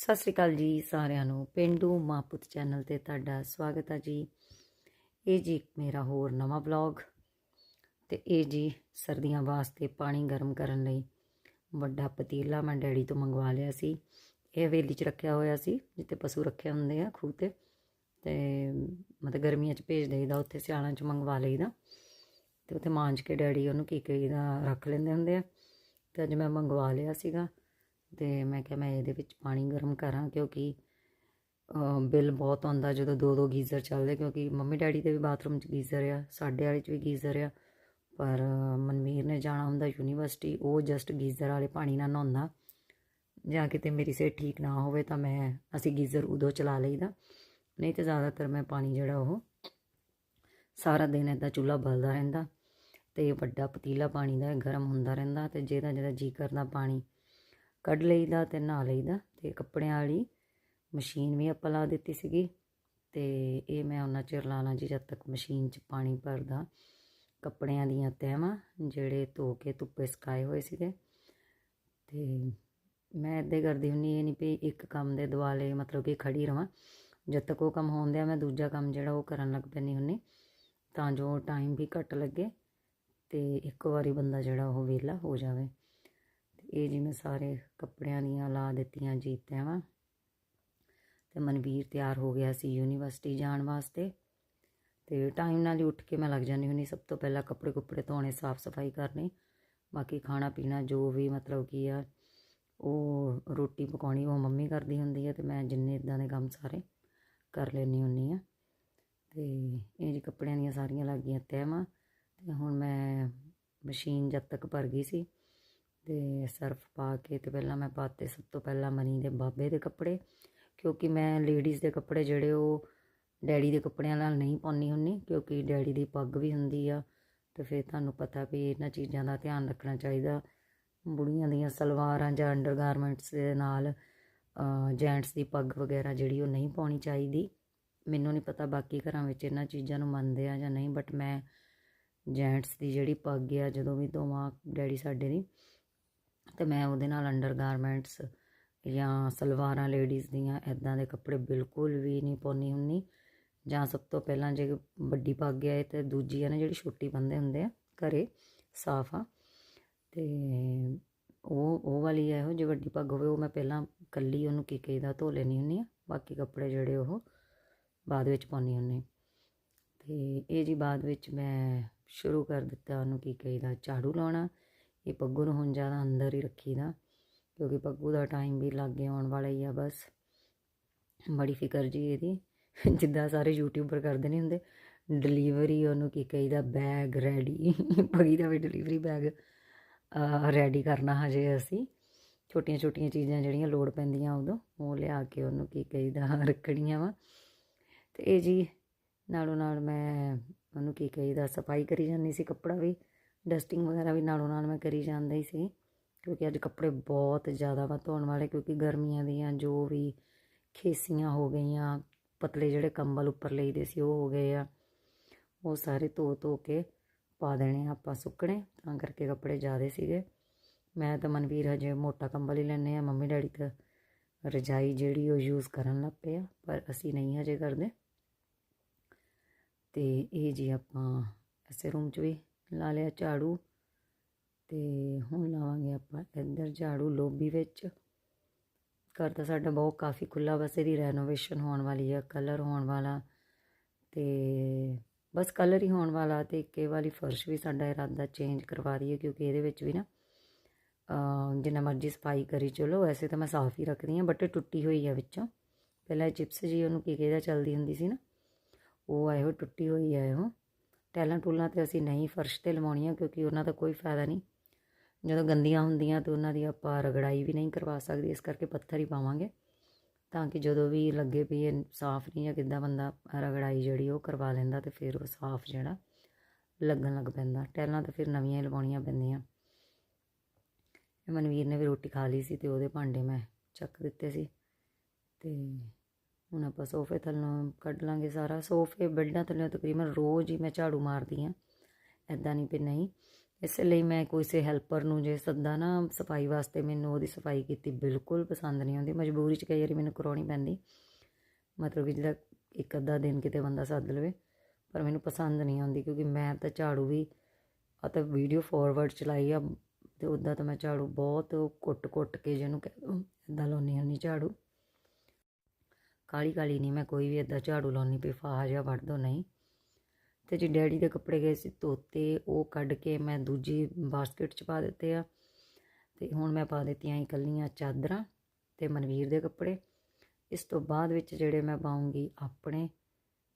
ਸਤਿ ਸ੍ਰੀ ਅਕਾਲ ਜੀ ਸਾਰਿਆਂ ਨੂੰ। ਪਿੰਡੂ ਮਾਪੁੱਤ ਚੈਨਲ ਤੇ ਤੁਹਾਡਾ ਸਵਾਗਤ ਹੈ ਜੀ। ਇਹ ਜੀ ਇੱਕ ਮੇਰਾ ਹੋਰ ਨਵਾਂ ਵਲੌਗ ਤੇ ਇਹ ਜੀ ਸਰਦੀਆਂ ਵਾਸਤੇ ਪਾਣੀ ਗਰਮ ਕਰਨ ਲਈ ਵੱਡਾ ਪਤੀਲਾ ਮੈਂ ਡੈਡੀ ਤੋਂ ਮੰਗਵਾ ਲਿਆ ਸੀ। ਇਹ ਹਵੇਲੀ 'ਚ ਰੱਖਿਆ ਹੋਇਆ ਸੀ, ਜਿੱਥੇ ਪਸ਼ੂ ਰੱਖੇ ਹੁੰਦੇ ਆ ਖੂਹ ਤੇ। ਤੇ ਮਤਲਬ ਗਰਮੀਆਂ 'ਚ ਭੇਜ ਦੇਈਦਾ, ਉੱਥੇ ਸਿਆਲਾਂ 'ਚ ਮੰਗਵਾ ਲਈਦਾ। ਤੇ ਉੱਥੇ ਮਾਂਜ ਕੇ ਡੈਡੀ ਉਹਨੂੰ ਕੀ ਕਰੀਦਾ ਰੱਖ ਲੈਂਦੇ ਹੁੰਦੇ ਆ। ਤੇ ਅੱਜ ਮੈਂ ਮੰਗਵਾ ਲਿਆ ਸੀਗਾ। ਤੇ ਮੈਂ ਕਿਹਾ ਮੈਂ ਇਹਦੇ ਵਿੱਚ ਪਾਣੀ ਗਰਮ ਕਰਾਂ ਕਿਉਂਕਿ ਬਿੱਲ ਬਹੁਤ ਆਉਂਦਾ ਜਦੋਂ ਦੋ ਦੋ ਗੀਜ਼ਰ ਚੱਲਦੇ ਕਿਉਂਕਿ ਮੰਮੀ ਡੈਡੀ ਦੇ ਵੀ ਬਾਥਰੂਮ 'ਚ ਗੀਜ਼ਰ ਆ, ਸਾਡੇ ਵਾਲੇ 'ਚ ਵੀ ਗੀਜ਼ਰ ਆ। ਪਰ ਮਨਮੀਰ ਨੇ ਜਾਣਾ ਹੁੰਦਾ ਯੂਨੀਵਰਸਿਟੀ, ਉਹ ਜਸਟ ਗੀਜ਼ਰ ਵਾਲੇ ਪਾਣੀ ਨਾਲ ਨਹਾਉਂਦਾ। ਜਾਂ ਕਿਤੇ ਮੇਰੀ ਸਿਹਤ ਠੀਕ ਨਾ ਹੋਵੇ ਤਾਂ ਮੈਂ, ਅਸੀਂ ਗੀਜ਼ਰ ਉਦੋਂ ਚਲਾ ਲਈਦਾ। ਨਹੀਂ ਤੇ ਜ਼ਿਆਦਾਤਰ ਮੈਂ ਪਾਣੀ ਜਿਹੜਾ ਉਹ, ਸਾਰਾ ਦਿਨ ਇਦਾਂ ਚੁੱਲ੍ਹਾ ਬਲਦਾ ਰਹਿੰਦਾ ਤੇ ਵੱਡਾ ਪਤੀਲਾ ਪਾਣੀ ਦਾ ਗਰਮ ਹੁੰਦਾ ਰਹਿੰਦਾ ਤੇ ਜਿਹਦਾ ਜਿਹਦਾ ਜੀ ਕਰਦਾ ਪਾਣੀ ਕੱਢ ਲਈਦਾ ਤੇ ਨਹਾ ਲਈਦਾ ਤੇ ਕੱਪੜਿਆਂ ਵਾਲੀ ਮਸ਼ੀਨ ਵੀ ਆਪਾਂ ਲਾ ਦਿੱਤੀ ਸੀਗੀ ਤੇ ਇਹ ਮੈਂ ਉਹਨਾਂ ਚਿਰ ਲਾਣਾ ਜੀ ਜਦ ਤੱਕ ਮਸ਼ੀਨ 'ਚ ਪਾਣੀ ਭਰਦਾ। ਕੱਪੜਿਆਂ ਦੀਆਂ ਤਹਿਵਾਂ ਜਿਹੜੇ ਧੋ ਕੇ ਧੁੱਪੇ ਸੁਕਾਏ ਹੋਏ ਸੀਗੇ। ਤੇ ਮੈਂ ਇੱਦਾਂ ਕਰਦੀ ਹੁੰਨੀ ਇਹ ਨਹੀਂ ਵੀ ਇੱਕ ਕੰਮ ਦੇ ਦੁਆਲੇ ਮਤਲਬ ਕਿ ਖੜੀ ਰਵਾਂ। ਜਦ ਤੱਕ ਉਹ ਕੰਮ ਹੋਣ ਦਿਆ ਮੈਂ ਦੂਜਾ ਕੰਮ ਜਿਹੜਾ ਉਹ ਕਰਨ ਲੱਗ ਪੈਂਦੀ ਹੁੰਨੀ ਤਾਂ ਜੋ ਟਾਈਮ ਵੀ ਘੱਟ ਲੱਗੇ ਤੇ ਇੱਕ ਵਾਰੀ ਬੰਦਾ ਜਿਹੜਾ ਉਹ ਵਿਹਲਾ ਹੋ ਜਾਵੇ। ਇਹ ਜੀ ਮੈਂ ਸਾਰੇ ਕੱਪੜਿਆਂ ਦੀਆਂ ਲਾ ਦਿੱਤੀਆਂ ਜੀਤਿਆਂ ਵਾ। ਤੇ ਮਨਵੀਰ ਤਿਆਰ ਹੋ ਗਿਆ ਸੀ ਯੂਨੀਵਰਸਿਟੀ ਜਾਣ ਵਾਸਤੇ। ਤੇ ਟਾਈਮ ਨਾਲ ਹੀ ਉੱਠ ਕੇ ਮੈਂ ਲੱਗ ਜਾਂਦੀ ਹੁੰਦੀ ਸਭ ਤੋਂ ਪਹਿਲਾਂ ਕੱਪੜੇ ਕੁੱਪੜੇ ਧੋਣੇ ਸਾਫ਼ ਸਫ਼ਾਈ ਕਰਨੀ, ਬਾਕੀ ਖਾਣਾ ਪੀਣਾ ਜੋ ਵੀ ਮਤਲਬ ਕੀ ਆ, ਉਹ ਰੋਟੀ ਪਕਾਉਣੀ, ਉਹ ਮੰਮੀ ਕਰਦੀ ਹੁੰਦੀ ਹੈ ਤੇ ਮੈਂ ਜਿੰਨੇ ਇਦਾਂ ਦੇ ਕੰਮ ਸਾਰੇ ਕਰ ਲੈਣੀ ਹੁੰਨੀ ਆ। ਤੇ ਇਹ ਜੀ ਕੱਪੜਿਆਂ ਦੀਆਂ ਸਾਰੀਆਂ ਲੱਗ ਗਈਆਂ ਤਹਿਵਾਂ ਤੇ ਹੁਣ ਮੈਂ ਮਸ਼ੀਨ ਜਦ ਤੱਕ ਭਰ ਗਈ ਸੀ ਤੇ ਸਰਫ ਪਾ ਕੇ ਤੇ ਪਹਿਲਾਂ ਮੈਂ ਪਾਤੇ ਸਭ ਤੋਂ ਪਹਿਲਾਂ ਮਨੀ ਦੇ ਬਾਬੇ ਦੇ ਕੱਪੜੇ, ਕਿਉਂਕਿ ਮੈਂ ਲੇਡੀਜ਼ ਦੇ ਕੱਪੜੇ ਜਿਹੜੇ ਉਹ ਡੈਡੀ ਦੇ ਕੱਪੜਿਆਂ ਨਾਲ ਨਹੀਂ ਪਾਉਣੀ ਹੁੰਨੀ ਕਿਉਂਕਿ ਡੈਡੀ ਦੀ ਪੱਗ ਵੀ ਹੁੰਦੀ ਆ, ਤੇ ਫਿਰ ਤੁਹਾਨੂੰ ਪਤਾ ਵੀ ਇਹਨਾਂ ਚੀਜ਼ਾਂ ਦਾ ਧਿਆਨ ਰੱਖਣਾ ਚਾਹੀਦਾ। ਬੁੜੀਆਂ ਦੀਆਂ ਸਲਵਾਰਾਂ ਜਾਂ ਅੰਡਰਗਾਰਮੈਂਟਸ ਦੇ ਨਾਲ ਜੈਂਟਸ ਦੀ ਪੱਗ ਵਗੈਰਾ ਜਿਹੜੀ ਉਹ ਨਹੀਂ ਪਾਉਣੀ ਚਾਹੀਦੀ। ਮੈਨੂੰ ਨਹੀਂ ਪਤਾ ਬਾਕੀ ਘਰਾਂ ਵਿੱਚ ਇਹਨਾਂ ਚੀਜ਼ਾਂ ਨੂੰ ਮੰਨਦੇ ਆ ਜਾਂ ਨਹੀਂ ਬਟ ਮੈਂ ਜੈਂਟਸ ਦੀ ਜਿਹੜੀ ਪੱਗ ਆ, ਜਦੋਂ ਵੀ ਧੋਵਾਂ ਡੈਡੀ ਸਾਡੇ ਦੀ ਤੇ ਮੈਂ ਉਹਦੇ ਨਾਲ ਅੰਡਰਗਾਰਮੈਂਟਸ ਜਾਂ ਸਲਵਾਰਾਂ ਲੇਡੀਜ਼ ਦੀਆਂ ਐਦਾਂ ਦੇ ਕੱਪੜੇ ਬਿਲਕੁਲ ਵੀ ਨਹੀਂ ਪਾਉਣੀ ਹੁੰਨੀ ਜਾਂ ਸਭ ਤੋਂ ਪਹਿਲਾਂ ਜੇ ਵੱਡੀ ਪੱਗ ਆਏ ਤੇ ਦੂਜੀ ਆ ਨਾ ਜਿਹੜੀ ਛੋਟੀ ਬੰਦੇ ਹੁੰਦੇ ਆ ਘਰੇ, ਸਾਫ਼ ਆ। ਤੇ ਉਹ ਉਹ ਵਾਲੀ ਹੈ ਇਹੋ ਜੇ ਵੱਡੀ ਪੱਗ ਹੋਵੇ, ਉਹ ਮੈਂ ਪਹਿਲਾਂ ਕੱਲੀ ਉਹਨੂੰ ਕੀ ਕਹੀਦਾ ਧੋ ਲੈਣੀ ਹੁੰਨੀ ਆ, ਬਾਕੀ ਕੱਪੜੇ ਜਿਹੜੇ ਉਹ ਬਾਅਦ ਵਿੱਚ ਪਾਉਣੀ ਹੁੰਨੀ ਤੇ ਇਹ ਜੀ ਬਾਅਦ ਵਿੱਚ ਮੈਂ ਸ਼ੁਰੂ ਕਰ ਦਿੱਤਾ ਉਹਨੂੰ ਕੀ ਕਹੀਦਾ, ਝਾੜੂ ਲਾਉਣਾ। ਇਹ ਪੱਗੂ ਨੂੰ ਹੁਣ ਜ਼ਿਆਦਾ ਅੰਦਰ ਹੀ ਰੱਖੀਦਾ ਕਿਉਂਕਿ ਪੱਗੂ ਦਾ ਟਾਈਮ ਵੀ ਲਾਗੇ ਆਉਣ ਵਾਲਾ ਹੀ ਆ ਬਸ। ਬੜੀ ਫਿਕਰ ਜੀ ਇਹਦੀ। ਜਿੱਦਾਂ ਸਾਰੇ ਯੂਟਿਊਬਰ ਕਰਦੇ ਨਹੀਂ ਹੁੰਦੇ ਡਿਲੀਵਰੀ ਉਹਨੂੰ ਕੀ ਕਹੀਦਾ ਬੈਗ ਰੈਡੀ ਪੱਗੀ ਦਾ ਵੀ ਡਿਲੀਵਰੀ ਬੈਗ ਰੈਡੀ ਕਰਨਾ ਹਜੇ ਅਸੀਂ। ਛੋਟੀਆਂ ਛੋਟੀਆਂ ਚੀਜ਼ਾਂ ਜਿਹੜੀਆਂ ਲੋੜ ਪੈਂਦੀਆਂ ਉਦੋਂ, ਉਹ ਲਿਆ ਕੇ ਉਹਨੂੰ ਕੀ ਕਹੀਦਾ ਰੱਖਣੀਆਂ ਵਾ। ਤੇ ਇਹ ਜੀ ਨਾਲੋਂ ਨਾਲ ਮੈਂ ਉਹਨੂੰ ਕੀ ਕਹੀਦਾ, ਸਫ਼ਾਈ ਕਰੀ ਜਾਂਦੀ ਸੀ ਕੱਪੜਾ ਵੀ। ਡਸਟਿੰਗ ਵਗੈਰਾ ਵੀ ਨਾਲੋਂ ਨਾਲ ਮੈਂ ਕਰੀ ਜਾਂਦਾ ਹੀ ਸੀ, ਕਿਉਂਕਿ ਅੱਜ ਕੱਪੜੇ ਬਹੁਤ ਜ਼ਿਆਦਾ ਵਾ ਧੋਣ ਵਾਲੇ, ਕਿਉਂਕਿ ਗਰਮੀਆਂ ਦੀਆਂ ਜੋ ਵੀ ਖੇਸੀਆਂ ਹੋ ਗਈਆਂ, ਪਤਲੇ ਜਿਹੜੇ ਕੰਬਲ ਉੱਪਰ ਲਈਦੇ ਸੀ ਉਹ ਹੋ ਗਏ ਆ, ਉਹ ਸਾਰੇ ਧੋ ਧੋ ਕੇ ਪਾ ਦੇਣੇ ਆਪਾਂ ਸੁੱਕਣੇ, ਤਾਂ ਕਰਕੇ ਕੱਪੜੇ ਜ਼ਿਆਦੇ ਸੀਗੇ। ਮੈਂ ਤਾਂ ਮਨਵੀਰ ਹਜੇ ਮੋਟਾ ਕੰਬਲ ਹੀ ਲੈਣੇ ਆ, ਮੰਮੀ ਡੈਡੀ ਤਾਂ ਰਜਾਈ ਜਿਹੜੀ ਉਹ ਯੂਜ਼ ਕਰਨ ਲੱਗ ਪਏ ਆ, ਪਰ ਅਸੀਂ ਨਹੀਂ ਹਜੇ ਕਰਦੇ। ਤੇ ਇਹ ਜੀ ਆਪਾਂ ਐਸੇ ਰੂਮ 'ਚ ਵੀ ਲਾ ਲਿਆ ਝਾੜੂ ਤੇ ਹੁਣ ਲਾਵਾਂਗੇ ਆਪਾਂ ਇੱਧਰ ਝਾੜੂ ਲੋਬੀ ਵਿੱਚ। ਘਰ ਤਾਂ ਸਾਡਾ ਬਹੁਤ ਕਾਫੀ ਖੁੱਲਾ ਬਸ ਇਹਦੀ ਰੈਨੋਵੇਸ਼ਨ ਹੋਣ ਵਾਲੀ ਹੈ ਕਲਰ ਹੋਣ ਵਾਲਾ ਤੇ ਬਸ ਕਲਰ ਹੀ ਹੋਣ ਵਾਲਾ ਤੇ ਇੱਕੇ ਵਾਲੀ ਫਰਸ਼ ਵੀ ਸਾਡਾ ਇਰਾਦਾ ਚੇਂਜ ਕਰਵਾ ਦਈਏ ਕਿਉਂਕਿ ਇਹਦੇ ਵਿੱਚ ਵੀ ਨਾ ਜਿੰਨਾ ਮਰਜ਼ੀ ਸਫ਼ਾਈ ਕਰੀ ਚਲੋ, ਵੈਸੇ ਤਾਂ ਮੈਂ ਸਾਫ਼ ਹੀ ਰੱਖਦੀ ਹਾਂ ਬਟ ਟੁੱਟੀ ਹੋਈ ਹੈ ਵਿੱਚੋਂ। ਪਹਿਲਾਂ ਚਿਪਸ ਜੀ ਉਹਨੂੰ ਕੀ ਕਹਿੰਦਾ ਚੱਲਦੀ ਹੁੰਦੀ ਸੀ ਨਾ, ਉਹ ਆਏ ਹੋ ਟੁੱਟੀ ਹੋਈ ਹੈ ਉਹ ਟੈਲਾਂ ਟੂਲਾਂ ਤੇ ਅਸੀਂ ਨਹੀਂ ਫਰਸ਼ ਤੇ ਲਵਾਉਣੀਆਂ ਕਿਉਂਕਿ ਉਹਨਾਂ ਦਾ ਕੋਈ ਫਾਇਦਾ ਨਹੀਂ। ਜਦੋਂ ਗੰਦੀਆਂ ਹੁੰਦੀਆਂ ਤੇ ਉਹਨਾਂ ਦੀ ਆਪਾਂ ਰਗੜਾਈ ਵੀ ਨਹੀਂ ਕਰਵਾ ਸਕਦੇ, ਇਸ ਕਰਕੇ ਪੱਥਰ ਹੀ ਪਾਵਾਂਗੇ ਤਾਂ ਕਿ ਜਦੋਂ ਵੀ ਲੱਗੇ ਵੀ ਇਹ ਸਾਫ਼ ਨਹੀਂ ਜਾਂ ਕਿੱਦਾਂ ਬੰਦਾ ਰਗੜਾਈ ਜਿਹੜੀ ਉਹ ਕਰਵਾ ਲੈਂਦਾ ਤੇ ਫਿਰ ਉਹ ਸਾਫ਼ ਜਿਹੜਾ ਲੱਗਣ ਲੱਗ ਪੈਂਦਾ। ਟੈਲਾਂ ਤਾਂ ਫਿਰ ਨਵੀਆਂ ਹੀ ਲਵਾਉਣੀਆਂ ਪੈਂਦੀਆਂ। ਮਨਵੀਰ ਨੇ ਵੀ ਰੋਟੀ ਖਾ ਲਈ ਸੀ ਤੇ ਉਹਦੇ ਭਾਂਡੇ ਮੈਂ ਚੱਕ ਦਿੱਤੇ ਸੀ ਤੇ ਹੁਣ ਆਪਾਂ ਸੋਫੇ ਥੱਲੋਂ ਕੱਢ ਲਾਂਗੇ ਸਾਰਾ। ਸੋਫੇ ਬਿਲਡਾਂ ਥੱਲੇ ਤਕਰੀਬਨ ਰੋਜ਼ ਹੀ ਮੈਂ ਝਾੜੂ ਮਾਰਦੀ ਆ ਐਦਾਂ ਨਹੀਂ ਵੀ ਨਹੀਂ। ਇਸ ਲਈ ਮੈਂ ਕਿਸੇ ਹੈਲਪਰ ਨੂੰ ਜੇ ਸੱਦਾ ਨਾ ਸਫ਼ਾਈ ਵਾਸਤੇ ਮੈਨੂੰ ਉਹਦੀ ਸਫ਼ਾਈ ਕੀਤੀ ਬਿਲਕੁਲ ਪਸੰਦ ਨਹੀਂ ਆਉਂਦੀ। ਮਜਬੂਰੀ 'ਚ ਕਈ ਵਾਰੀ ਮੈਨੂੰ ਕਰਾਉਣੀ ਪੈਂਦੀ। ਮਤਲਬ ਕਿ ਜਿਹੜਾ ਇੱਕ ਅੱਧਾ ਦਿਨ ਕਿਤੇ ਬੰਦਾ ਸੱਦ ਲਵੇ, ਪਰ ਮੈਨੂੰ ਪਸੰਦ ਨਹੀਂ ਆਉਂਦੀ ਕਿਉਂਕਿ ਮੈਂ ਤਾਂ ਝਾੜੂ ਵੀ ਆ ਤਾਂ ਵੀਡੀਓ ਫਾਰਵਰਡ ਚਲਾਈ ਆ ਤੇ ਉੱਦਾਂ ਤਾਂ ਮੈਂ ਝਾੜੂ ਬਹੁਤ ਕੁੱਟ-ਕੁੱਟ ਕੇ ਜਿਹਨੂੰ ਕਹਿ ਦੋ ਇਦਾਂ ਲਾਉਣੀ ਹੁੰਦੀ ਝਾੜੂ। ਕਾਲੀ ਕਾਲੀ ਨਹੀਂ, ਮੈਂ ਕੋਈ ਵੀ ਇਦਾਂ ਝਾੜੂ ਲਾਉਣੀ ਪਈ, ਫਾਹਾ ਜਿਹਾ ਵੱਢ ਦੋ ਨਹੀਂ। ਤੇ ਜੀ ਡੈਡੀ ਦੇ ਕੱਪੜੇ ਗਏ ਸੀ ਧੋਤੇ, ਉਹ ਕੱਢ ਕੇ ਮੈਂ ਦੂਜੀ ਬਾਸਕਟ 'ਚ ਪਾ ਦਿੱਤੇ ਆ। ਤੇ ਹੁਣ ਮੈਂ ਪਾ ਦਿੱਤੀਆਂ ਇਕੱਲੀਆਂ ਚਾਦਰਾਂ ਤੇ ਮਨਵੀਰ ਦੇ ਕੱਪੜੇ। ਇਸ ਤੋਂ ਬਾਅਦ ਵਿੱਚ ਜਿਹੜੇ ਮੈਂ ਪਾਉਂਗੀ ਆਪਣੇ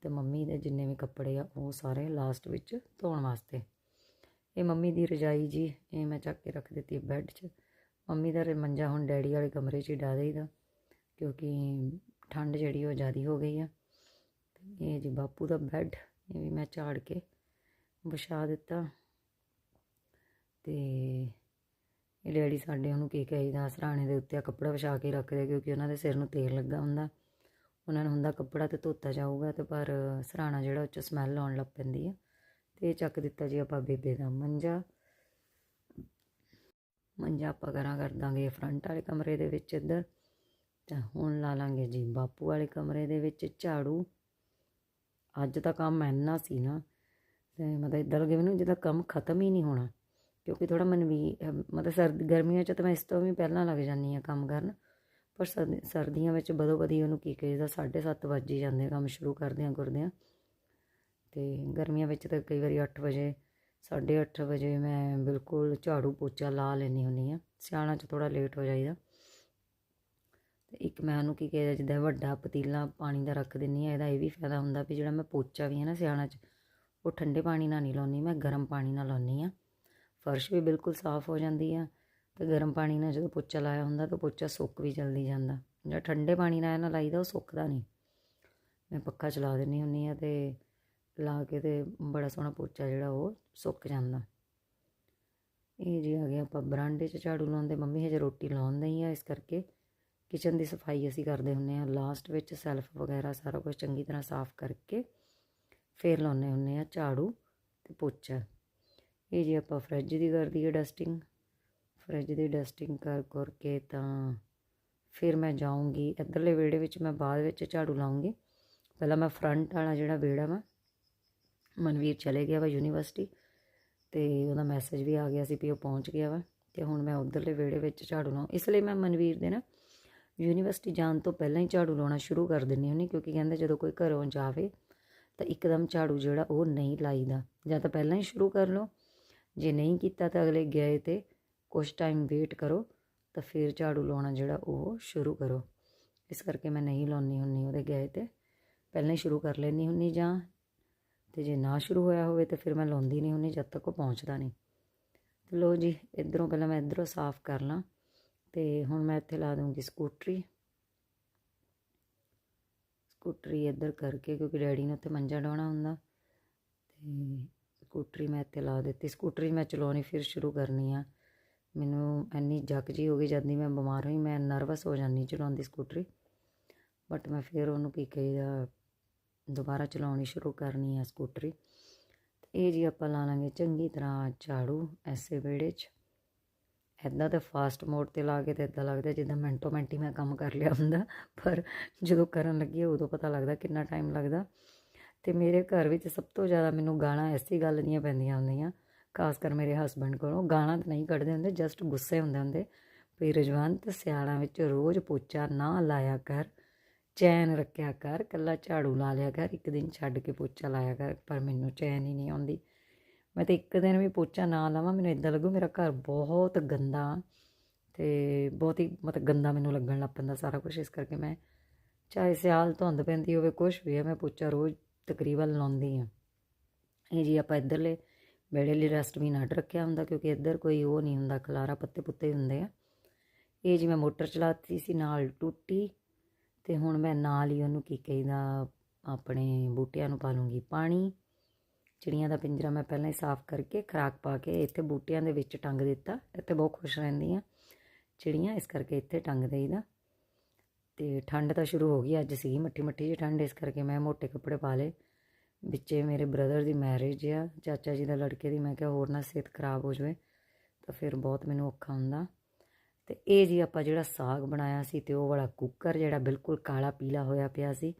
ਤੇ ਮੰਮੀ ਦੇ ਜਿੰਨੇ ਵੀ ਕੱਪੜੇ ਆ, ਉਹ ਸਾਰੇ ਲਾਸਟ ਵਿੱਚ ਧੋਣ ਵਾਸਤੇ। ਇਹ ਮੰਮੀ ਦੀ ਰਜਾਈ ਜੀ, ਇਹ ਮੈਂ ਚੱਕ ਕੇ ਰੱਖ ਦਿੱਤੀ ਬੈੱਡ 'ਚ। ਮੰਮੀ ਦਾ ਮੰਜਾ ਹੁਣ ਡੈਡੀ ਵਾਲੇ ਕਮਰੇ 'ਚ ਹੀ ਡਾ ਦੇਈਦਾ, ਕਿਉਂਕਿ ਠੰਡ ਜਿਹੜੀ ਉਹ ਜ਼ਿਆਦੀ ਹੋ ਗਈ ਆ। ਤੇ ਇਹ ਜੀ ਬਾਪੂ ਦਾ ਬੈੱਡ ਇਹ ਵੀ ਮੈਂ ਝਾੜ ਕੇ ਵਿਛਾ ਦਿੱਤਾ। ਤੇ ਇਹ ਡੈਡੀ ਸਾਡੇ ਉਹਨੂੰ ਕੀ ਕਹੀਦਾ ਸਰਾਣੇ ਦੇ ਉੱਤੇ ਕੱਪੜਾ ਵਿਛਾ ਕੇ ਰੱਖਦੇ ਕਿਉਂਕਿ ਉਹਨਾਂ ਦੇ ਸਿਰ ਨੂੰ ਤੇਲ ਲੱਗਾ ਹੁੰਦਾ। ਉਹਨਾਂ ਨੂੰ ਹੁੰਦਾ ਕੱਪੜਾ ਤੇ ਧੋਤਾ ਜਾਊਗਾ ਤੇ ਪਰ ਸਰਾਣਾ ਜਿਹੜਾ ਉਹ ਚ ਸਮੈਲ ਆਉਣ ਲੱਗ ਪੈਂਦੀ ਆ। ਤੇ ਇਹ ਚੱਕ ਦਿੱਤਾ ਜੀ ਆਪਾਂ ਬੇਬੇ ਦਾ ਮੰਜਾ। ਮੰਜਾ ਆਪਾਂ ਕਰਾਂ ਕਰ ਦਾਂਗੇ ਫਰੰਟ ਵਾਲੇ ਕਮਰੇ ਦੇ ਵਿੱਚ ਇੱਧਰ। ਤਾਂ ਹੁਣ ਲਾ ਲਾਂਗੇ ਜੀ ਬਾਪੂ ਵਾਲੇ ਕਮਰੇ ਦੇ ਵਿੱਚ ਝਾੜੂ। ਅੱਜ ਤਾਂ ਕੰਮ ਇੰਨਾ ਸੀ ਨਾ, ਤੇ ਮਤਲਬ ਇਦਾਂ ਲੱਗੇ ਮੈਨੂੰ ਜਿੱਦਾਂ ਕੰਮ ਖਤਮ ਹੀ ਨਹੀਂ ਹੋਣਾ, ਕਿਉਂਕਿ ਥੋੜਾ ਮਨਵੀ ਮਤਲਬ ਸਰਦ, ਗਰਮੀਆਂ 'ਚ ਤਾਂ ਮੈਂ ਇਸ ਤੋਂ ਵੀ ਪਹਿਲਾਂ ਲੱਗ ਜਾਂਦੀ ਆ ਕੰਮ ਕਰਨ, ਪਰ ਸਰਦੀਆਂ ਵਿੱਚ ਬਦੋ ਬਦੀ ਉਹਨੂੰ ਕੀ ਕਹੀਦਾ 7:30 ਵੱਜ ਹੀ ਜਾਂਦੇ ਕੰਮ ਸ਼ੁਰੂ ਕਰਦੇ ਆ ਕਰਦੇ ਆ ਤੇ ਗਰਮੀਆਂ ਵਿੱਚ ਤਾਂ ਕਈ ਵਾਰੀ 8 ਵਜੇ 8:30 ਵਜੇ ਮੈਂ ਬਿਲਕੁਲ ਝਾੜੂ ਪੋਚਾ ਲਾ ਲੈਣੀ ਹੁੰਦੀ ਆ ਸਿਆਣਾ 'ਚ ਥੋੜਾ ਲੇਟ ਹੋ ਜਾਈਦਾ। ਇੱਕ ਮੈਂ ਉਹਨੂੰ ਕੀ ਕਹਿੰਦਾ ਜਿੱਦਾਂ ਵੱਡਾ ਪਤੀਲਾ ਪਾਣੀ ਦਾ ਰੱਖ ਦਿੰਨੀ ਆ ਇਹਦਾ ਇਹ ਵੀ ਫਾਇਦਾ ਹੁੰਦਾ ਵੀ ਜਿਹੜਾ ਮੈਂ ਪੋਚਾ ਵੀ ਹੈ ਨਾ ਸਿਆਣਾ 'ਚ, ਉਹ ਠੰਡੇ ਪਾਣੀ ਨਾਲ ਨਹੀਂ ਲਾਉਣੀ ਮੈਂ ਗਰਮ ਪਾਣੀ ਨਾਲ ਲਾਉਣੀ ਆ ਫਰਸ਼ ਵੀ ਬਿਲਕੁਲ ਸਾਫ਼ ਹੋ ਜਾਂਦੀ ਆ ਤੇ ਗਰਮ ਪਾਣੀ ਨਾਲ ਜਦੋਂ ਪੋਚਾ ਲਾਇਆ ਹੁੰਦਾ ਤਾਂ ਪੋਚਾ ਸੁੱਕ ਵੀ ਜਲਦੀ ਜਾਂਦਾ। ਜਿਹੜਾ ਠੰਡੇ ਪਾਣੀ ਨਾਲ ਨਾ ਲਾਈਦਾ, ਉਹ ਸੁੱਕਦਾ ਨਹੀਂ। ਮੈਂ ਪੱਖਾ ਚਲਾ ਦਿੰਨੀ ਹੁੰਨੀ ਆ ਤੇ ਲਾ ਕੇ ਤੇ ਬੜਾ ਸੋਹਣਾ ਪੋਚਾ ਜਿਹੜਾ ਉਹ ਸੁੱਕ ਜਾਂਦਾ। ਇਹ ਜੀ ਆ ਗਿਆ ਆਪਾਂ ਬਰਾਂਡੇ 'ਚ ਝਾੜੂ ਲਾਉਂਦੇ ਮੰਮੀ ਹਜੇ ਰੋਟੀ ਲਾਉਂਦੇ ਹੀ ਆ ਇਸ ਕਰਕੇ। ਕਿਚਨ ਦੀ ਸਫ਼ਾਈ ਅਸੀਂ ਕਰਦੇ ਹੁੰਨੇ ਆ ਲਾਸਟ ਵਿੱਚ ਸੈਲਫ ਵਗੈਰਾ ਸਾਰਾ ਕੁਝ ਚੰਗੀ ਤਰ੍ਹਾਂ ਸਾਫ਼ ਕਰਕੇ ਫੇਰ ਲਾਉਨੇ ਹੁੰਨੇ ਆ ਝਾੜੂ ਤੇ ਪੋਚਾ। ਇਹ ਜੇ ਆਪਾਂ ਫ੍ਰਿਜ ਦੀ ਕਰਦੀ ਹੈ ਡਸਟਿੰਗ, ਫ੍ਰਿਜ ਦੀ ਡਸਟਿੰਗ ਕਰ ਕਰਕੇ ਤਾਂ ਫਿਰ ਮੈਂ ਜਾਊਂਗੀ। ਇੱਧਰਲੇ ਵਿਹੜੇ ਵਿੱਚ ਮੈਂ ਬਾਅਦ ਵਿੱਚ ਝਾੜੂ ਲਾਉਂਗੀ ਪਹਿਲਾਂ ਮੈਂ ਫਰੰਟ ਵਾਲਾ ਜਿਹੜਾ ਵਿਹੜਾ ਵਾ, ਮਨਵੀਰ ਚਲੇ ਗਿਆ ਵਾ ਯੂਨੀਵਰਸਿਟੀ ਤੇ ਉਹਦਾ ਮੈਸੇਜ ਵੀ ਆ ਗਿਆ ਸੀ ਵੀ ਉਹ ਪਹੁੰਚ ਗਿਆ ਵਾ ਤੇ ਹੁਣ ਮੈਂ ਉਧਰਲੇ ਵਿਹੜੇ ਵਿੱਚ ਝਾੜੂ ਲਾਉਂ ਇਸ ਲਈ ਮੈਂ ਮਨਵੀਰ ਦੇ ਨਾ ਯੂਨੀਵਰਸਿਟੀ ਜਾਣ ਤੋਂ ਪਹਿਲਾਂ ਹੀ ਝਾੜੂ ਲਾਉਣਾ ਸ਼ੁਰੂ ਕਰ ਦਿੰਨੀ ਹੁੰਨੀ ਕਿਉਂਕਿ ਕਹਿੰਦੇ ਜਦੋਂ ਕੋਈ ਘਰੋਂ ਜਾਵੇ ਤਾਂ ਇੱਕਦਮ ਝਾੜੂ ਜਿਹੜਾ ਉਹ ਨਹੀਂ ਲਾਈਦਾ। ਜਾਂ ਤਾਂ ਪਹਿਲਾਂ ਹੀ ਸ਼ੁਰੂ ਕਰ ਲਓ। ਜੇ ਨਹੀਂ ਕੀਤਾ ਤਾਂ ਅਗਲੇ ਗਏ ਤੇ ਕੁਝ ਟਾਈਮ ਵੇਟ ਕਰੋ, ਤਾਂ ਫਿਰ ਝਾੜੂ ਲਾਉਣਾ ਜਿਹੜਾ ਉਹ ਸ਼ੁਰੂ ਕਰੋ। ਇਸ ਕਰਕੇ ਮੈਂ ਨਹੀਂ ਲਾਉਣੀ ਹੁੰਨੀ ਉਹਦੇ ਗਏ ਤੇ ਪਹਿਲਾਂ ਹੀ ਸ਼ੁਰੂ ਕਰ ਲੈਣੀ ਹੁੰਨੀ ਜਾਂ ਤੇ ਜੇ ਨਾ ਸ਼ੁਰੂ ਹੋਇਆ ਹੋਵੇ ਤਾਂ ਫਿਰ ਮੈਂ ਲਾਉਂਦੀ ਨਹੀਂ ਹੁੰਨੀ ਜਦ ਤੱਕ ਉਹ ਪਹੁੰਚਦਾ ਨਹੀਂ। ਤੇ ਲੋ ਜੀ, ਇਧਰੋਂ ਪਹਿਲਾਂ ਮੈਂ ਇਧਰੋਂ ਸਾਫ਼ ਕਰ ਲਾਂ। ਤੇ ਹੁਣ ਮੈਂ ਇੱਥੇ ਲਾ ਦੂੰਗੀ ਸਕੂਟਰੀ। ਸਕੂਟਰੀ ਇੱਧਰ ਕਰਕੇ, ਕਿਉਂਕਿ ਡੈਡੀ ਨੇ ਉੱਥੇ ਮੰਜਾ ਡਾਉਣਾ ਹੁੰਦਾ। ਤੇ ਸਕੂਟਰੀ ਮੈਂ ਇੱਥੇ ਲਾ ਦਿੱਤੀ। ਸਕੂਟਰੀ ਮੈਂ ਚਲਾਉਣੀ ਫਿਰ ਸ਼ੁਰੂ ਕਰਨੀ ਆ। ਮੈਨੂੰ ਇੰਨੀ ਜੱਕ ਜੀ ਹੋ ਗਈ, ਜਦ ਦੀ ਮੈਂ ਬਿਮਾਰ ਹੋਈ, ਮੈਂ ਨਰਵਸ ਹੋ ਜਾਂਦੀ ਚਲਾਉਂਦੀ ਸਕੂਟਰੀ। ਬਟ ਮੈਂ ਫਿਰ ਉਹਨੂੰ ਕੀ ਕਹੀਦਾ, ਦੁਬਾਰਾ ਚਲਾਉਣੀ ਸ਼ੁਰੂ ਕਰਨੀ ਆ ਸਕੂਟਰੀ। ਇਹ ਜੀ ਆਪਾਂ ਲਾ ਲਾਂਗੇ ਚੰਗੀ ਤਰ੍ਹਾਂ ਝਾੜੂ ਐਸੇ ਵੇੜੇ 'ਚ। ਇੱਦਾਂ ਤਾਂ ਫਾਸਟ ਮੋਡ ਤੇ ਲਾ ਕੇ ਤੇ ਇੱਦਾਂ ਲੱਗਦਾ ਜਿੱਦਾਂ ਮਿੰਟੋ ਮਿੰਟੀ ਮੈਂ ਕੰਮ ਕਰ ਲਿਆ ਹੁੰਦਾ। ਪਰ ਜਦੋਂ ਕਰਨ ਲੱਗੀ ਉਦੋਂ ਪਤਾ ਲੱਗਦਾ ਕਿੰਨਾ ਟਾਈਮ ਲੱਗਦਾ। ਤੇ ਮੇਰੇ ਘਰ ਵਿੱਚ ਸਭ ਤੋਂ ਜ਼ਿਆਦਾ ਮੈਨੂੰ ਗਾਲਾਂ ਐਸੀ ਗੱਲ ਦੀਆਂ ਪੈਂਦੀਆਂ ਹੁੰਦੀਆਂ, ਖਾਸ ਕਰ ਮੇਰੇ ਹਸਬੰਡ ਕੋਲੋਂ। ਗਾਲਾਂ ਤਾਂ ਨਹੀਂ ਕੱਢਦੇ ਹੁੰਦੇ ਜਸਟ ਗੁੱਸੇ ਹੁੰਦੇ ਹੁੰਦੇ। ਵੀ ਰਜਵੰਤ, ਸਿਆਲਾਂ ਵਿੱਚ ਰੋਜ਼ ਪੋਚਾ ਨਾ ਲਾਇਆ ਕਰ, ਚੈਨ ਰੱਖਿਆ ਕਰ, ਕੱਲਾ ਝਾੜੂ ਲਾ ਲਿਆ ਕਰ, ਇੱਕ ਦਿਨ ਛੱਡ ਕੇ ਪੋਚਾ ਲਾਇਆ ਕਰ, ਪਰ ਮੈਨੂੰ ਚੈਨ ਹੀ ਨਹੀਂ ਆਉਂਦੀ। ਮੈਂ ਤਾਂ ਇੱਕ ਦਿਨ ਵੀ ਪੋਚਾ ਨਾ ਲਾਵਾਂ, ਮੈਨੂੰ ਇਦਾਂ ਲੱਗੂ ਮੇਰਾ ਘਰ ਬਹੁਤ ਗੰਦਾ ਤੇ ਬਹੁਤ ਹੀ ਮਤਲਬ ਗੰਦਾ ਮੈਨੂੰ ਲੱਗਣ ਲੱਗ ਪੈਂਦਾ ਸਾਰਾ ਕੁਝ ਇਸ ਕਰਕੇ ਮੈਂ ਚਾਹੇ ਸਿਆਲ ਧੁੰਦ ਪੈਂਦੀ ਹੋਵੇ ਕੁਝ ਵੀ ਹੈ ਮੈਂ ਪੋਚਾ ਰੋਜ਼ ਤਕਰੀਬਨ ਲਾਉਂਦੀ ਆ। ਇਹ ਜੀ ਆਪਾਂ ਇਧਰਲੇ ਵਿਹੜੇ ਲਈ ਡਸਟਬਿਨ ਅੱਡ ਰੱਖਿਆ ਹੁੰਦਾ, ਕਿਉਂਕਿ ਇੱਧਰ ਕੋਈ ਉਹ ਨਹੀਂ ਹੁੰਦਾ, ਖਲਾਰਾ ਪੱਤੇ ਪੁੱਤੇ ਹੁੰਦੇ ਆ। ਇਹ ਜੀ ਮੈਂ ਮੋਟਰ ਚਲਾਤੀ ਸੀ ਨਾਲ ਟੁੱਟੀ ਤੇ ਹੁਣ ਮੈਂ ਨਾਲ ਹੀ ਉਹਨੂੰ ਕੀ ਕਹਿੰਦਾ, ਆਪਣੇ ਬੂਟਿਆਂ ਨੂੰ ਪਾ ਲੂੰਗੀ ਪਾਣੀ। ਚਿੜੀਆਂ ਦਾ ਪਿੰਜਰਾ ਮੈਂ ਪਹਿਲਾਂ ਹੀ ਸਾਫ਼ ਕਰਕੇ ਖਰਾਕ ਪਾ ਕੇ ਇੱਥੇ ਬੂਟਿਆਂ ਦੇ ਵਿੱਚ ਟੰਗ ਦਿੱਤਾ। ਇੱਥੇ ਬਹੁਤ ਖੁਸ਼ ਰਹਿੰਦੀਆਂ ਚਿੜੀਆਂ, ਇਸ ਕਰਕੇ ਇੱਥੇ ਟੰਗ ਦੇਈਦਾ। ਤੇ ਠੰਡ ਤਾਂ ਸ਼ੁਰੂ ਹੋ ਗਈ, ਅੱਜ ਸੀ ਮੱਠੀ ਮੱਠੀ ਜਿਹੀ ਠੰਡ, ਇਸ ਕਰਕੇ ਮੈਂ ਮੋٹے ਕੱਪੜੇ ਪਾ ਲਏ। ਵਿੱਚੇ ਮੇਰੇ ਬ੍ਰਦਰ ਦੀ ਮੈਰਿਜ ਆ, ਚਾਚਾ ਜੀ ਦਾ ਲੜਕੇ ਦੀ, ਮੈਂ ਕਿਹਾ ਹੋਰ ਨਾ ਸਿਹਤ ਖਰਾਬ ਹੋ ਜਾਵੇ, ਤਾਂ ਫਿਰ ਬਹੁਤ ਮੈਨੂੰ ਔਖਾ ਹੁੰਦਾ। ਤੇ ਇਹ ਜੀ ਆਪਾਂ ਜਿਹੜਾ ਸਾਗ ਬਣਾਇਆ ਸੀ ਤੇ ਉਹ ਵਾਲਾ ਕੁੱਕਰ ਜਿਹੜਾ ਬਿਲਕੁਲ ਕਾਲਾ ਪੀਲਾ ਹੋਇਆ ਪਿਆ ਸੀ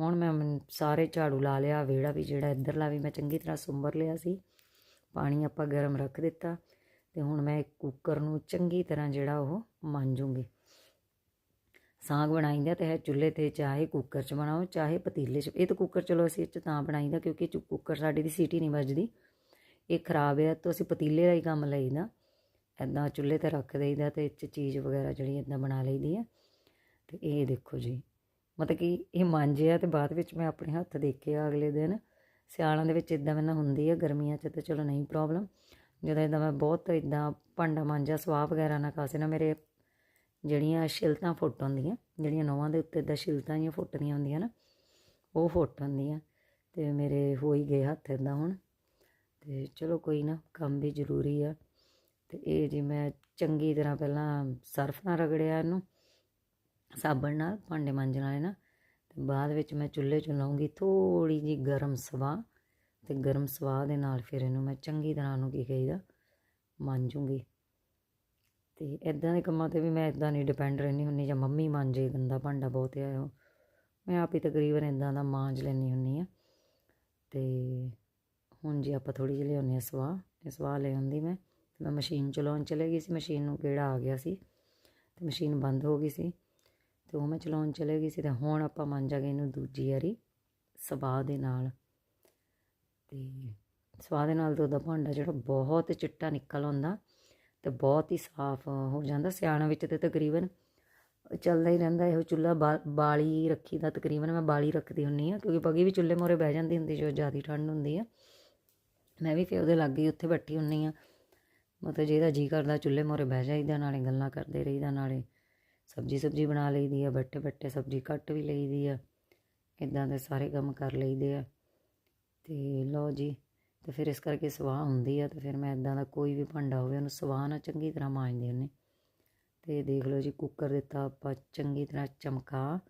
ਹੁਣ ਮੈਂ ਸਾਰੇ ਝਾੜੂ ਲਾ ਲਿਆ, ਵਿਹੜਾ ਵੀ ਜਿਹੜਾ ਇੱਧਰਲਾ ਵੀ ਮੈਂ ਚੰਗੀ ਤਰ੍ਹਾਂ ਸੁੰਬਰ ਲਿਆ ਸੀ। ਪਾਣੀ ਆਪਾਂ ਗਰਮ ਰੱਖ ਦਿੱਤਾ ਤੇ ਹੁਣ ਮੈਂ ਕੁੱਕਰ ਨੂੰ ਚੰਗੀ ਤਰ੍ਹਾਂ ਜਿਹੜਾ ਉਹ ਮਾਂਜੂਗੀ। ਸਾਗ ਬਣਾਈਦਾ ਤੇ ਹੈ ਚੁੱਲ੍ਹੇ ਤੇ, ਚਾਹੇ ਕੁੱਕਰ 'ਚ ਬਣਾਓ, ਚਾਹੇ ਪਤੀਲੇ 'ਚ। ਇਹ ਤਾਂ ਕੁੱਕਰ ਚਲੋ ਅਸੀਂ ਇਹ 'ਚ ਤਾਂ ਬਣਾਈਦਾ ਕਿਉਂਕਿ ਚੁ- ਕੁੱਕਰ ਸਾਡੀ ਦੀ ਸੀਟੀ ਨਹੀਂ ਵੱਜਦੀ। ਇਹ ਖਰਾਬ ਹੈ ਤਾਂ ਅਸੀਂ ਪਤੀਲੇ ਦਾ ਹੀ ਕੰਮ ਲਈਦਾ। ਐਦਾਂ ਚੁੱਲ੍ਹੇ ਤੇ ਰੱਖ ਦੇਈਦਾ ਤੇ ਇਹ 'ਚ ਚੀਜ਼ ਵਗੈਰਾ ਜਿਹੜੀ ਐਦਾਂ ਬਣਾ ਲਈਦੀ ਹੈ ਤੇ ਇਹ ਦੇਖੋ ਜੀ ਮਤਲਬ ਕਿ ਇਹ ਮਾਂਜਿਆ ਤੇ ਬਾਅਦ ਵਿੱਚ ਮੈਂ ਆਪਣੇ ਹੱਥ ਦੇਖਿਆ ਅਗਲੇ ਦਿਨ ਸਿਆਲਾਂ ਦੇ ਵਿੱਚ ਇਦਾਂ ਮੈਨੂੰ ਹੁੰਦੀ ਹੈ ਗਰਮੀਆਂ 'ਚ ਤਾਂ ਚਲੋ ਨਹੀਂ ਪ੍ਰੋਬਲਮ ਜਦੋਂ ਇਦਾਂ ਮੈਂ ਬਹੁਤ ਇਦਾਂ ਭਾਂਡਾ ਮਾਂਜਾ, ਸਵਾਹ ਵਗੈਰਾ ਨਾ ਕਾਸੇ ਨਾ ਮੇਰੇ ਜਿਹੜੀਆਂ ਛਿਲਤਾਂ ਫੁੱਟ ਹੁੰਦੀਆਂ, ਜਿਹੜੀਆਂ ਨੋਵਾਂ ਦੇ ਉੱਤੇ ਇਦਾਂ ਛਿਲਤਾਂ ਜਿਹੀਆਂ ਫੁੱਟਦੀਆਂ ਹੁੰਦੀਆਂ ਨਾ, ਉਹ ਫੁੱਟ ਹੁੰਦੀਆਂ। ਤੇ ਮੇਰੇ ਹੋ ਹੀ ਗਏ ਹੱਥ ਇਦਾਂ ਹੁਣ। ਤੇ ਚਲੋ ਕੋਈ ਨਾ, ਕੰਮ ਵੀ ਜ਼ਰੂਰੀ ਆ। ਤੇ ਇਹ ਜੀ ਮੈਂ ਚੰਗੀ ਤਰ੍ਹਾਂ ਪਹਿਲਾਂ ਸਰਫ ਨਾਲ ਰਗੜਿਆ ਇਹਨੂੰ। ਸਾਬਣ ਨਾਲ, ਭਾਂਡੇ ਮਾਂਜਣ ਵਾਲੇ ਨਾਲ, ਤੇ ਬਾਅਦ ਵਿੱਚ ਮੈਂ ਚੁੱਲ੍ਹੇ 'ਚ ਲਾਉਂਗੀ ਥੋੜੀ ਜੀ ਗਰਮ ਸਵਾਹ, ਤੇ ਗਰਮ ਸਵਾਹ ਦੇ ਨਾਲ ਫਿਰ ਇਹਨੂੰ ਮੈਂ ਚੰਗੀ ਤਰ੍ਹਾਂ ਨੂੰ ਕੀ ਕਹੀਦਾ, ਮਾਂਜੂਗੀ। ਤੇ ਇਦਾਂ ਦੇ ਕੰਮਾਂ ਤੇ ਵੀ ਮੈਂ ਇਦਾਂ ਨਹੀਂ ਡਿਪੈਂਡ ਰਹਿੰਦੀ ਹੁੰਨੀ ਜਾਂ ਮੰਮੀ ਮਾਂਜੇ ਗੰਦਾ ਭਾਂਡਾ ਬਹੁਤ ਆ ਉਹ ਮੈਂ ਆਪ ਹੀ ਤਕਰੀਬਨ ਇਦਾਂ ਦਾ ਮਾਂਜ ਲੈਂਦੀ ਹੁੰਨੀ ਆ। ਤੇ ਹੁਣ ਜੀ ਆਪਾਂ ਥੋੜੀ ਜਿਹੀ ਲਿਆਉਂਦੇ ਆ ਸਵਾਹ ਇਹ ਸਵਾਹ ਲੈ ਆਉਂਦੀ ਮੈਂ। ਤੇ ਮੈਂ ਮਸ਼ੀਨ ਚਲਾਉਣ ਚਲੇ ਗਈ ਸੀ, ਮਸ਼ੀਨ ਨੂੰ ਕਿਹੜਾ ਆ ਗਿਆ ਸੀ। ਤੇ ਮਸ਼ੀਨ ਬੰਦ ਹੋ ਗਈ ਸੀ। ਤੇ ਉਹ ਮੈਂ ਚਲਾਉਣ ਚਲੇ ਗਈ ਸੀ ਤੇ ਹੁਣ ਆਪਾਂ ਮਾਂਜਾਂਗੇ ਇਹਨੂੰ ਦੂਜੀ ਵਾਰੀ ਸਵਾਹ ਦੇ ਨਾਲ। ਤੇ ਸਵਾਹ ਦੇ ਨਾਲ ਤਾਂ ਉਹਦਾ ਭਾਂਡਾ ਜਿਹੜਾ ਬਹੁਤ ਚਿੱਟਾ ਨਿਕਲ ਆਉਂਦਾ ਤੇ ਬਹੁਤ ਹੀ ਸਾਫ਼ ਹੋ ਜਾਂਦਾ ਸਿਆਣਾ ਵਿੱਚ ਤੇ ਤਕਰੀਬਨ ਚੱਲਦਾ ਹੀ ਰਹਿੰਦਾ, ਇਹੋ ਚੁੱਲ੍ਹਾ ਬਾ- ਬਾਲੀ ਰੱਖੀ ਦਾ ਤਕਰੀਬਨ, ਮੈਂ ਬਾਲੀ ਰੱਖਦੀ ਹੁੰਨੀ ਆ ਕਿਉਂਕਿ ਪਗੀ ਵੀ ਚੁੱਲ੍ਹੇ ਮੋਰੇ ਬਹਿ ਜਾਂਦੀ ਹੁੰਦੀ ਜੋ ਜ਼ਿਆਦਾ ਠੰਡ ਹੁੰਦੀ ਆ। ਮੈਂ ਵੀ ਫਿਰ ਉਹਦੇ ਲਾਗੇ ਹੀ ਉੱਥੇ ਬੈਠੀ ਹੁੰਨੀ ਆ ਮਤਲਬ ਜਿਹਦਾ ਜੀ ਕਰਦਾ ਚੁੱਲ੍ਹੇ ਮੋਰੇ ਬਹਿ ਜਾਈਦਾ, ਨਾਲੇ ਗੱਲਾਂ ਕਰਦੇ ਰਹੀਦਾ, ਨਾਲੇ ਸਬਜੀ ਸਬਜੀ ਬਣਾ ਲਈਦੀ ਆ, ਬੈਠੇ ਬੈਠੇ ਸਬਜੀ ਕੱਟ ਵੀ ਲਈਦੀ ਆ ਇਦਾਂ ਦੇ ਸਾਰੇ ਕੰਮ ਕਰ ਲਈਦੇ ਆ। ਤੇ ਲਓ ਜੀ, ਤੇ ਫਿਰ ਇਸ ਕਰਕੇ ਸਵਾਹ ਹੁੰਦੀ ਆ, ਤੇ ਫਿਰ ਮੈਂ ਇਦਾਂ ਦਾ ਕੋਈ ਵੀ ਭਾਂਡਾ ਹੋਵੇ, ਉਹਨੂੰ ਸਵਾਹ ਨਾਲ ਚੰਗੀ ਤਰ੍ਹਾਂ ਮਾਂਜਦੇ ਹੁੰਨੀ ਤੇ ਦੇਖ ਲਓ ਜੀ, ਕੁੱਕਰ ਦਿੱਤਾ ਆਪਾਂ ਚੰਗੀ ਤਰ੍ਹਾਂ ਚਮਕਾ,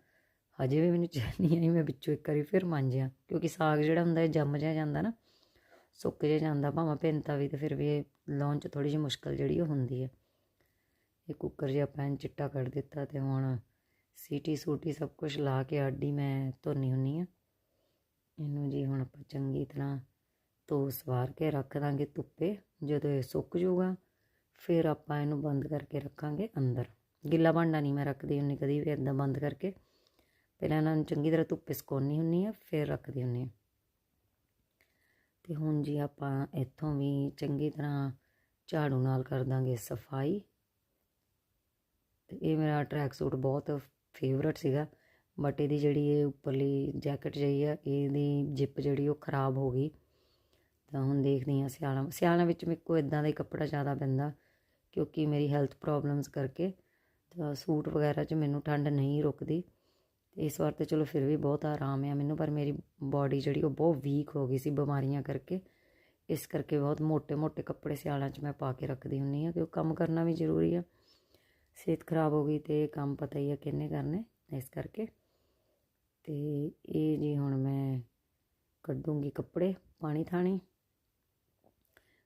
ਹਜੇ ਵੀ ਮੈਨੂੰ ਚੈਨੀ ਆਈ, ਮੈਂ ਵਿੱਚੋਂ ਇੱਕ ਵਾਰੀ ਫਿਰ ਮਾਂਜਿਆ, ਕਿਉਂਕਿ ਸਾਗ ਜਿਹੜਾ ਹੁੰਦਾ, ਇਹ ਜੰਮ ਜਿਹਾ ਜਾਂਦਾ ਨਾ, ਸੁੱਕ ਜਿਹਾ ਜਾਂਦਾ, ਭਾਵੇਂ ਭਿੰਤਾ ਵੀ ਤੇ ਫਿਰ ਵੀ ਇਹ ਲਾਉਣ 'ਚ ਥੋੜੀ ਜਿਹੀ ਮੁਸ਼ਕਲ ਜਿਹੜੀ ਉਹ ਹੁੰਦੀ ਹੈ ਇਹ ਕੁੱਕਰ ਜਿਹਾ ਪੈਨ ਚਿੱਟਾ ਕਰ ਦਿੱਤਾ ਤੇ ਹੁਣ ਸੀਟੀ ਸੂਟੀ ਸਭ ਕੁਝ ਲਾ ਕੇ ਆਡੀ ਮੈਂ ਧੋਨੀ ਹੁੰਨੀ ਆ। ਇਹਨੂੰ ਜੀ ਹੁਣ ਆਪਾਂ ਚੰਗੀ ਤਰ੍ਹਾਂ ਧੋ ਸਵਾਰ ਕੇ ਰੱਖ ਦਾਂਗੇ ਧੁੱਪੇ। ਜਦੋਂ ਇਹ ਸੁੱਕ ਜਾਊਗਾ, ਫਿਰ ਆਪਾਂ ਇਹਨੂੰ ਬੰਦ ਕਰਕੇ ਰੱਖਾਂਗੇ ਅੰਦਰ। ਗਿੱਲਾ ਭਾਂਡਾ ਨਹੀਂ ਮੈਂ ਰੱਖਦੀ ਹੁੰਨੀ ਕਦੀ ਵੀ ਇਦਾਂ ਬੰਦ ਕਰਕੇ। ਪਹਿਲਾਂ ਇਹਨਾਂ ਨੂੰ ਚੰਗੀ ਤਰ੍ਹਾਂ ਧੁੱਪੇ ਸੁਕਾਉਣੀ ਹੁੰਨੀ ਆ, ਫਿਰ ਰੱਖਦੀ ਹੁੰਨੀ ਆ। ਤੇ ਹੁਣ ਜੀ ਆਪਾਂ ਇੱਥੋਂ ਵੀ ਚੰਗੀ ਤਰ੍ਹਾਂ ਝਾੜੂ ਨਾਲ ਕਰ ਦਾਂਗੇ ਸਫ਼ਾਈ। ਇਹ ਮੇਰਾ ਟਰੈਕ ਸੂਟ ਬਹੁਤ ਫੇਵਰਟ ਸੀਗਾ ਬਟ ਇਹਦੀ ਜਿਹੜੀ ਇਹ ਉੱਪਰਲੀ ਜੈਕਟ ਜਈ ਆ, ਇਹਦੀ ਜਿੱਪ ਜਿਹੜੀ ਉਹ ਖਰਾਬ ਹੋ ਗਈ। ਤਾਂ ਹੁਣ ਦੇਖਦੀ ਆ ਸਿਆਲਾਂ ਸਿਆਲਾਂ ਵਿੱਚ ਮੇਰੇ ਕੋ ਇਦਾਂ ਦਾ ਹੀ ਕੱਪੜਾ ਜ਼ਿਆਦਾ ਪੈਂਦਾ, ਕਿਉਂਕਿ ਮੇਰੀ ਹੈਲਥ ਪ੍ਰੋਬਲਮਸ ਕਰਕੇ। ਤਾਂ ਸੂਟ ਵਗੈਰਾ 'ਚ ਮੈਨੂੰ ਠੰਡ ਨਹੀਂ ਰੁਕਦੀ। ਇਸ ਵਾਰ ਤੇ ਚਲੋ ਫਿਰ ਵੀ ਬਹੁਤ ਆਰਾਮ ਆ ਮੈਨੂੰ, ਪਰ ਮੇਰੀ ਬਾਡੀ ਜਿਹੜੀ ਉਹ ਬਹੁਤ ਵੀਕ ਹੋ ਗਈ ਸੀ ਬਿਮਾਰੀਆਂ ਕਰਕੇ। ਇਸ ਕਰਕੇ ਬਹੁਤ ਮੋٹے ਮੋਟੇ ਕੱਪੜੇ ਸਿਆਲਾਂ 'ਚ ਮੈਂ ਪਾ ਕੇ ਰੱਖਦੀ ਹੁੰਨੀ ਆ ਕਿਉਂਕਿ ਕੰਮ ਕਰਨਾ ਵੀ ਜ਼ਰੂਰੀ ਆ। ਸਿਹਤ ਖਰਾਬ ਹੋ ਗਈ ਤੇ ਕੰਮ ਪਤਾ ਹੀ ਆ ਕਿੰਨੇ ਕਰਨੇ ਇਸ ਕਰਕੇ। ਤੇ ਇਹ ਜੀ ਹੁਣ ਮੈਂ ਕੱਢੂੰਗੀ ਕੱਪੜੇ ਪਾਣੀ ਥਾਣੀ।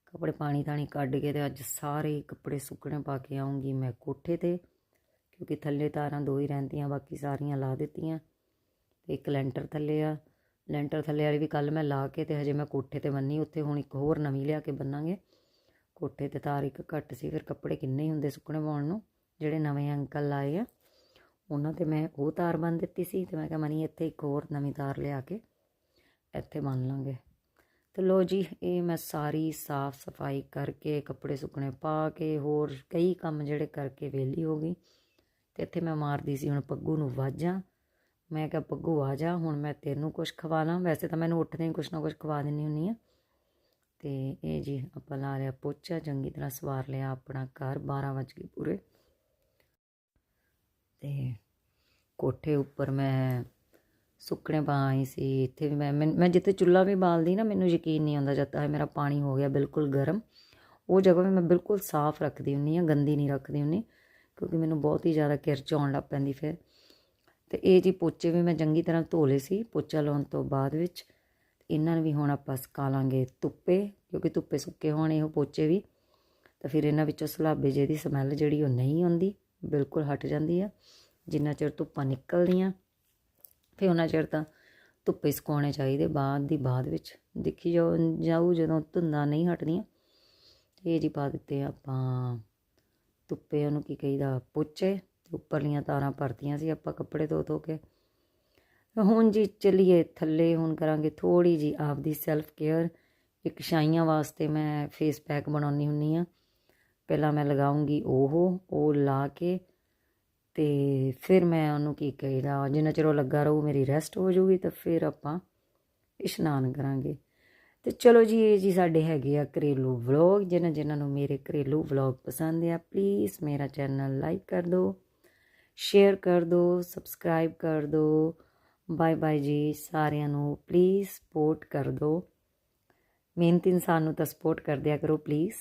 ਕੱਪੜੇ ਪਾਣੀ ਥਾਣੀ ਕੱਢ ਕੇ ਤੇ ਅੱਜ ਸਾਰੇ ਕੱਪੜੇ ਸੁੱਕਣੇ ਪਾ ਕੇ ਆਉਂਗੀ ਮੈਂ ਕੋਠੇ ਤੇ, ਕਿਉਂਕਿ ਥੱਲੇ ਤਾਰਾਂ ਦੋ ਹੀ ਰਹਿੰਦੀਆਂ, ਬਾਕੀ ਸਾਰੀਆਂ ਲਾ ਦਿੱਤੀਆਂ। ਤੇ ਇੱਕ ਲੈਂਟਰ ਥੱਲੇ ਆ। ਲੈਂਟਰ ਥੱਲੇ ਵਾਲੀ ਵੀ ਕੱਲ ਮੈਂ ਲਾ ਕੇ ਤੇ ਹਜੇ ਮੈਂ ਕੋਠੇ ਤੇ ਬੰਨੀ, ਉੱਥੇ ਹੁਣ ਇੱਕ ਹੋਰ ਨਵੀਂ ਲਿਆ ਕੇ ਬੰਨਾਂਗੇ। ਕੋਠੇ ਤੇ ਤਾਰ ਇੱਕ ਘੱਟ ਸੀ, ਫਿਰ ਕੱਪੜੇ ਕਿੰਨੇ ਹੀ ਹੁੰਦੇ ਸੁੱਕਣੇ ਪਾਉਣ ਨੂੰ। ਜਿਹੜੇ ਨਵੇਂ ਅੰਕਲ ਆਏ ਆ, ਉਹਨਾਂ ਤੇ ਮੈਂ ਉਹ ਤਾਰ ਬੰਨ ਦਿੱਤੀ ਸੀ ਤੇ ਮੈਂ ਕਿਹਾ ਮਨੀ ਇੱਥੇ ਇੱਕ ਹੋਰ ਨਵੀਂ ਤਾਰ ਲਿਆ ਕੇ ਇੱਥੇ ਬੰਨ ਲਾਂਗੇ। ਤੇ ਲੋ ਜੀ, ਇਹ ਮੈਂ ਸਾਰੀ ਸਾਫ਼ ਸਫ਼ਾਈ ਕਰਕੇ, ਕੱਪੜੇ ਸੁੱਕਣੇ ਪਾ ਕੇ, ਹੋਰ ਕਈ ਕੰਮ ਜਿਹੜੇ ਕਰਕੇ ਵਿਹਲੀ ਹੋ ਗਈ ਤੇ ਇੱਥੇ ਮੈਂ ਮਾਰਦੀ ਸੀ, ਹੁਣ ਪੱਗੂ ਨੂੰ ਵਾਜਾਂ। ਮੈਂ ਕਿਹਾ, ਪੱਗੂ, ਆ ਜਾ, ਹੁਣ ਮੈਂ ਤੈਨੂੰ ਕੁਝ ਖਵਾ ਲਾਂ। ਵੈਸੇ ਤਾਂ ਮੈਨੂੰ ਉੱਠਦੇ ਹੀ ਕੁਝ ਨਾ ਕੁਝ ਖਵਾ ਦਿੰਨੀ ਹੁੰਨੀ ਆ। ਤੇ ਇਹ ਜੀ, ਆਪਾਂ ਲਾ ਲਿਆ ਪੋਚਾ, ਚੰਗੀ ਤਰ੍ਹਾਂ ਸਵਾਰ ਲਿਆ ਆਪਣਾ ਘਰ 12 ਵਜ ਗਏ ਪੂਰੇ। ਤੇ ਕੋਠੇ ਉੱਪਰ ਮੈਂ ਸੁੱਕਣੇ ਪਾ ਆਈ ਸੀ, ਇੱਥੇ ਵੀ ਮੈਂ ਮੈਂ ਮੈਂ ਜਿੱਥੇ ਚੁੱਲ੍ਹਾ ਵੀ ਬਾਲਦੀ ਨਾ, ਮੈਨੂੰ ਯਕੀਨ ਨਹੀਂ ਆਉਂਦਾ ਜਦ ਤੱਕ ਮੇਰਾ ਪਾਣੀ ਹੋ ਗਿਆ ਬਿਲਕੁਲ ਗਰਮ। ਉਹ ਜਗ੍ਹਾ ਵੀ ਮੈਂ ਬਿਲਕੁਲ ਸਾਫ਼ ਰੱਖਦੀ ਹੁੰਨੀ ਆ ਗੰਦੀ ਨਹੀਂ ਰੱਖਦੀ ਹੁੰਨੀ ਕਿਉਂਕਿ ਮੈਨੂੰ ਬਹੁਤ ਹੀ ਜ਼ਿਆਦਾ ਕਿਰਚ ਆਉਣ ਲੱਗ ਪੈਂਦੀ ਫਿਰ। ਤੇ ਇਹ ਜੀ ਪੋਚੇ ਵੀ ਮੈਂ ਚੰਗੀ ਤਰ੍ਹਾਂ ਧੋ ਲਏ ਸੀ, ਪੋਚਾ ਲਾਉਣ ਤੋਂ ਬਾਅਦ ਵਿੱਚ। ਇਹਨਾਂ ਨੂੰ ਵੀ ਹੁਣ ਆਪਾਂ ਸੁਕਾ ਲਾਂਗੇ ਧੁੱਪੇ, ਕਿਉਂਕਿ ਧੁੱਪੇ ਸੁੱਕੇ ਹੋਣੇ ਉਹ ਪੋਚੇ ਵੀ। ਤਾਂ ਫਿਰ ਇਹਨਾਂ ਵਿੱਚੋਂ ਸਲਾਬੇ ਜਿਹਦੀ ਸਮੈਲ ਜਿਹੜੀ ਉਹ ਨਹੀਂ ਆਉਂਦੀ। ਬਿਲਕੁਲ ਹਟ ਜਾਂਦੀ ਆ। ਜਿੰਨਾ ਚਿਰ ਧੁੱਪਾਂ ਨਿਕਲਦੀਆਂ, ਫਿਰ ਉਹਨਾਂ ਚਿਰ ਤਾਂ ਧੁੱਪੇ ਸੁਕਾਉਣੇ ਚਾਹੀਦੇ, ਬਾਅਦ ਦੀ ਬਾਅਦ ਵਿੱਚ। ਦੇਖੀ ਜਾਓ, ਜਾਊ ਜਦੋਂ ਧੁੰਦਾਂ ਨਹੀਂ ਹਟਦੀਆਂ। ਇਹ ਜੀ ਪਾ ਦਿੱਤੇ ਆਪਾਂ ਧੁੱਪੇ, ਉਹਨੂੰ ਕੀ ਕਹੀਦਾ, ਪੋਚੇ। ਤੇ ਉੱਪਰਲੀਆਂ ਤਾਰਾਂ ਭਰਤੀਆਂ ਸੀ ਆਪਾਂ ਕੱਪੜੇ ਧੋ ਧੋ ਕੇ। ਹੁਣ ਜੀ ਚੱਲੀਏ ਥੱਲੇ, ਹੁਣ ਕਰਾਂਗੇ ਥੋੜੀ ਜੀ ਆਪਦੀ ਸੈਲਫ ਕੇਅਰ ਇੱਕ ਛਾਈਆਂ ਵਾਸਤੇ ਮੈਂ ਫੇਸ ਪੈਕ ਬਣਾਉਣੀ ਹੁੰਨੀ ਆ ਪਹਿਲਾਂ ਮੈਂ ਲਗਾਉਂਗੀ ਉਹ ਉਹ ਲਾ ਕੇ ਤੇ ਫਿਰ ਮੈਂ ਉਹਨੂੰ ਕੀ ਕਹੀਦਾ, ਜਿੰਨਾ ਚਿਰ ਉਹ ਲੱਗਾ ਰਹੂ ਮੇਰੀ ਰੈਸਟ ਹੋ ਜਾਊਗੀ ਤਾਂ ਫਿਰ ਆਪਾਂ ਇਸ਼ਨਾਨ ਕਰਾਂਗੇ। ਤੇ ਚਲੋ ਜੀ, ਇਹ ਜੀ ਸਾਡੇ ਹੈਗੇ ਆ ਘਰੇਲੂ ਵਲੌਗ ਜਿਨ੍ਹਾਂ ਜਿਨ੍ਹਾਂ ਨੂੰ ਮੇਰੇ ਘਰੇਲੂ ਵਲੌਗ ਪਸੰਦ ਆ ਪਲੀਜ਼ ਮੇਰਾ ਚੈਨਲ ਲਾਈਕ ਕਰ ਦਿਓ ਸ਼ੇਅਰ ਕਰ ਦਿਓ ਸਬਸਕ੍ਰਾਈਬ ਕਰ ਦਿਓ। ਬਾਏ ਬਾਏ ਜੀ, ਸਾਰਿਆਂ ਨੂੰ ਪਲੀਜ਼ ਸਪੋਰਟ ਕਰ ਦਿਓ। ਮਿਹਨਤੀ ਇਨਸਾਨ ਨੂੰ ਤਾਂ ਸਪੋਰਟ ਕਰ ਦਿਆ ਕਰੋ ਪਲੀਜ਼